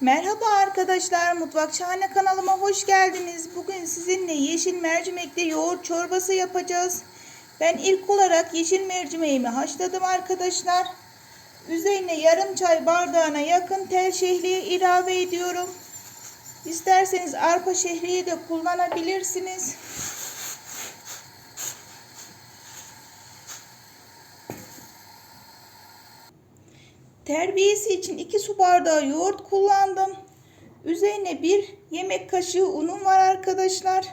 Merhaba arkadaşlar, Mutfak Şahane kanalıma hoş geldiniz. Bugün sizinle yeşil mercimekli yoğurt çorbası yapacağız. Ben ilk olarak yeşil mercimeğimi haşladım arkadaşlar. Üzerine yarım çay bardağına yakın tel şehriye ilave ediyorum. İsterseniz arpa şehriye de kullanabilirsiniz. Terbiyesi için 2 su bardağı yoğurt kullandım. Üzerine bir yemek kaşığı unum var arkadaşlar.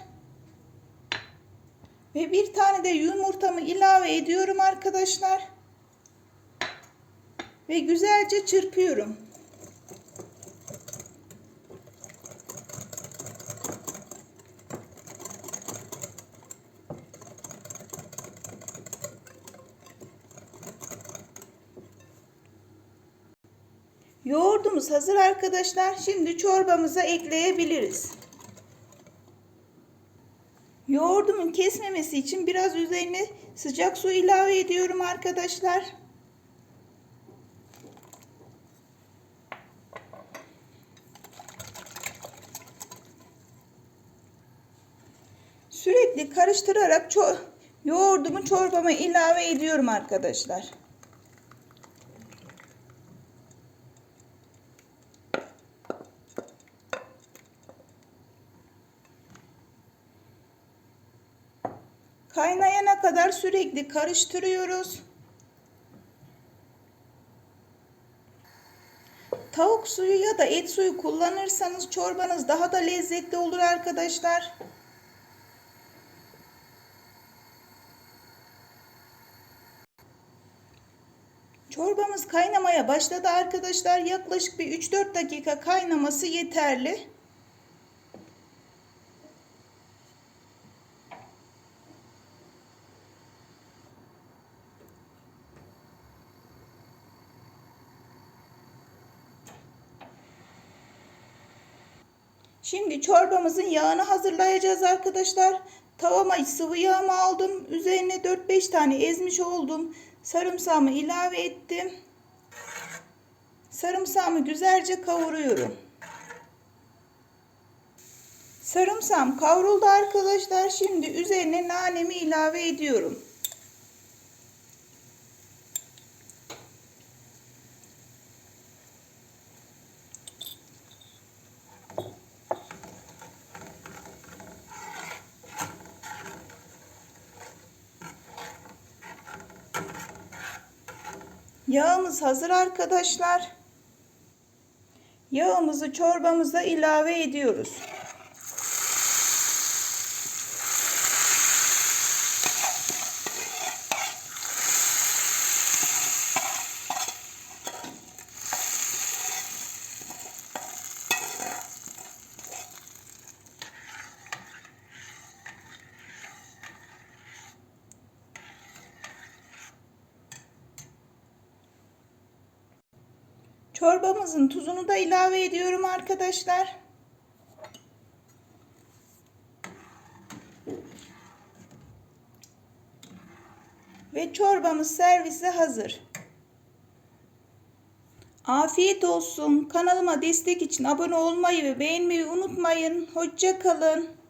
Ve bir tane de yumurtamı ilave ediyorum arkadaşlar. Ve güzelce çırpıyorum. Yoğurdumuz hazır arkadaşlar. Şimdi çorbamıza ekleyebiliriz. Yoğurdumun kesmemesi için biraz üzerine sıcak su ilave ediyorum arkadaşlar. Sürekli karıştırarak ço yoğurdumu çorbama ilave ediyorum arkadaşlar. Kaynayana kadar sürekli karıştırıyoruz. Tavuk suyu ya da et suyu kullanırsanız çorbanız daha da lezzetli olur arkadaşlar. Çorbamız kaynamaya başladı arkadaşlar. Yaklaşık bir 3-4 dakika kaynaması yeterli. Şimdi çorbamızın yağını hazırlayacağız arkadaşlar. Tavama sıvı yağımı aldım. Üzerine 4-5 tane ezmiş oldum. Sarımsağımı ilave ettim. Sarımsağımı güzelce kavuruyorum. Sarımsağım kavruldu arkadaşlar. Şimdi üzerine nanemi ilave ediyorum. Yağımız hazır arkadaşlar. Yağımızı çorbamıza ilave ediyoruz. Çorbamızın tuzunu da ilave ediyorum arkadaşlar. Ve çorbamız servise hazır. Afiyet olsun. Kanalıma destek için abone olmayı ve beğenmeyi unutmayın. Hoşça kalın.